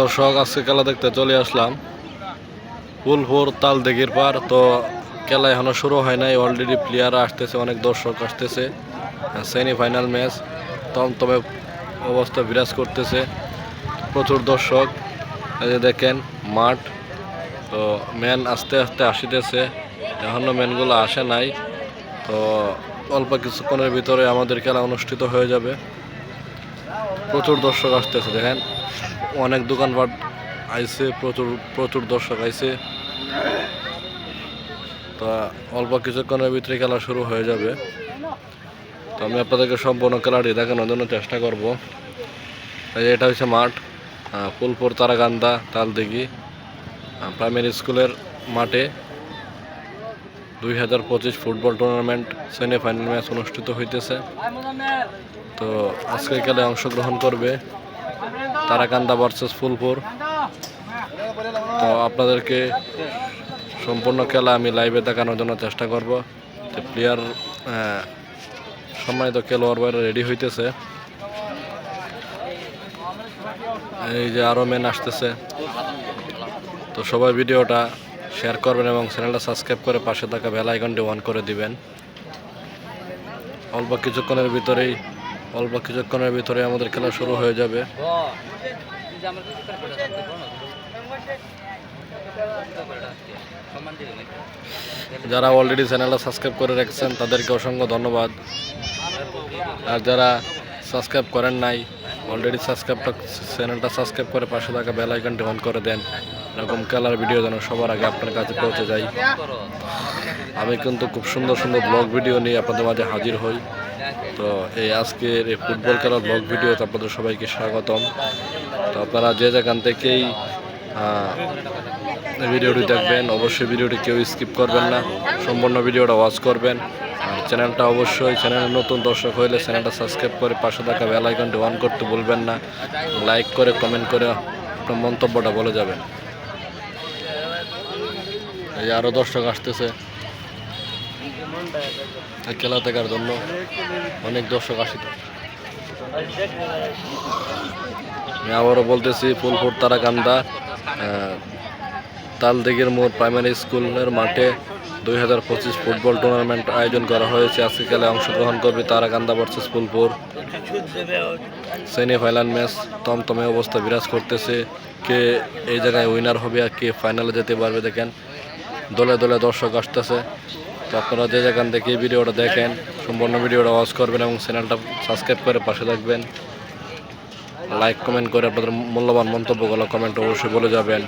দর্শক, আজকে খেলা দেখতে চলে আসলাম। ফুলপুর তাল দিঘির পার, তো খেলা এখনও শুরু হয় নাই। অলরেডি প্লেয়াররা আসতেছে, অনেক দর্শক আসতেছে। সেমি ফাইনাল ম্যাচ তমতমে অবস্থা বিরাজ করতেছে। প্রচুর দর্শক। এই দেখেন, মাঠ। তো ম্যান আস্তে আস্তে আসিতেছে। এখনও ম্যানগুলো আসে নাই। তো অল্প কিছুক্ষণের ভিতরে আমাদের খেলা অনুষ্ঠিত হয়ে যাবে। প্রচুর দর্শক আসতেছে, দেখেন। অনেক দোকানপাট আইছে, প্রচুর প্রচুর দর্শক আইছে। তা অল্প কিছুক্ষণের ভিতরে খেলা শুরু হয়ে যাবে। তো আমি আপনাদেরকে সম্পূর্ণ খেলাটি দেখানোর জন্য চেষ্টা করব। এটা হচ্ছে মাঠ ফুলপুর তারাকান্দা, তালদিঘি প্রাইমারি স্কুলের মাঠে। দুই হাজার পঁচিশ ফুটবল টুর্নামেন্ট সেমিফাইনাল ম্যাচ অনুষ্ঠিত হইতেছে। তো আজকের খেলায় অংশগ্রহণ করবে তারাকান্দা ভার্সেস ফুলপুর। তো আপনাদেরকে সম্পূর্ণ খেলা আমি লাইভে দেখানোর জন্য চেষ্টা করব। যে প্লেয়ার সম্মানিত খেলোয়াড় বাইরে রেডি হইতেছে। এই যে আরও মেন আসতেছে। তো সবাই ভিডিওটা শেয়ার করবেন এবং চ্যানেলটা সাবস্ক্রাইব করে পাশে থাকা বেল আইকনটি অন করে দিবেন। অল্প কিছুক্ষণের ভিতরেই, অল্প কিছুক্ষণের ভিতরে আমাদের খেলা শুরু হয়ে যাবে। যারা অলরেডি চ্যানেলটা সাবস্ক্রাইব করে রেখেছেন, তাদেরকে অসংখ্য ধন্যবাদ। আর যারা সাবস্ক্রাইব করেন নাই অলরেডি সাবস্ক্রাইবটা চ্যানেলটা সাবস্ক্রাইব করে পাশে থাকা বেল আইকনটি অন করে দেন। এরকম খেলার ভিডিও যেন সবার আগে আপনার কাছে পৌঁছে যায়। আমি কিন্তু খুব সুন্দর সুন্দর ব্লগ ভিডিও নিয়ে আপনাদের মাঝে হাজির হই। তো এই আজকের এই ফুটবল খেলার ব্লগ ভিডিওতে আপনাদের সবাইকে স্বাগতম। তো আপনারা যে যেখান থেকেই ভিডিওটি দেখবেন, অবশ্যই ভিডিওটি কেউ স্কিপ করবেন না। সম্পূর্ণ ভিডিওটা ওয়াচ করবেন। আর চ্যানেলটা অবশ্যই চ্যানেলের নতুন দর্শক হইলে চ্যানেলটা সাবস্ক্রাইব করে পাশে থাকা বেল আইকনটি অন করতে ভুলবেন না। লাইক করে কমেন্ট করে আপনার মন্তব্যটা বলে যাবেন। এই আরও দর্শক আসতেছে। খেলা দেখার জন্য অনেক দর্শক আসিত আমি আবারও বলতেছি, ফুলপুর তারাকান্দা তালদিঘির মোড় প্রাইমারি স্কুলের মাঠে দুই হাজার পঁচিশ ফুটবল টুর্নামেন্ট আয়োজন করা হয়েছে। আজকে খেলায় অংশগ্রহণ করবে Tarakanda versus Phulpur. Semifinal match তমতমে অবস্থা বিরাজ করতেছে। কে এই জায়গায় উইনার হবে আর কে ফাইনালে যেতে পারবে দেখেন। দলে দলে দর্শক আসতেছে। তো আপনারা যে যেখান থেকে এই ভিডিওটা দেখেন, সম্পূর্ণ ভিডিওটা ওয়াচ করবেন এবং চ্যানেলটা সাবস্ক্রাইব করে পাশে থাকবেন। লাইক কমেন্ট করে আপনাদের মূল্যবান মন্তব্যগুলো কমেন্ট অবশ্যই বলে যাবেন।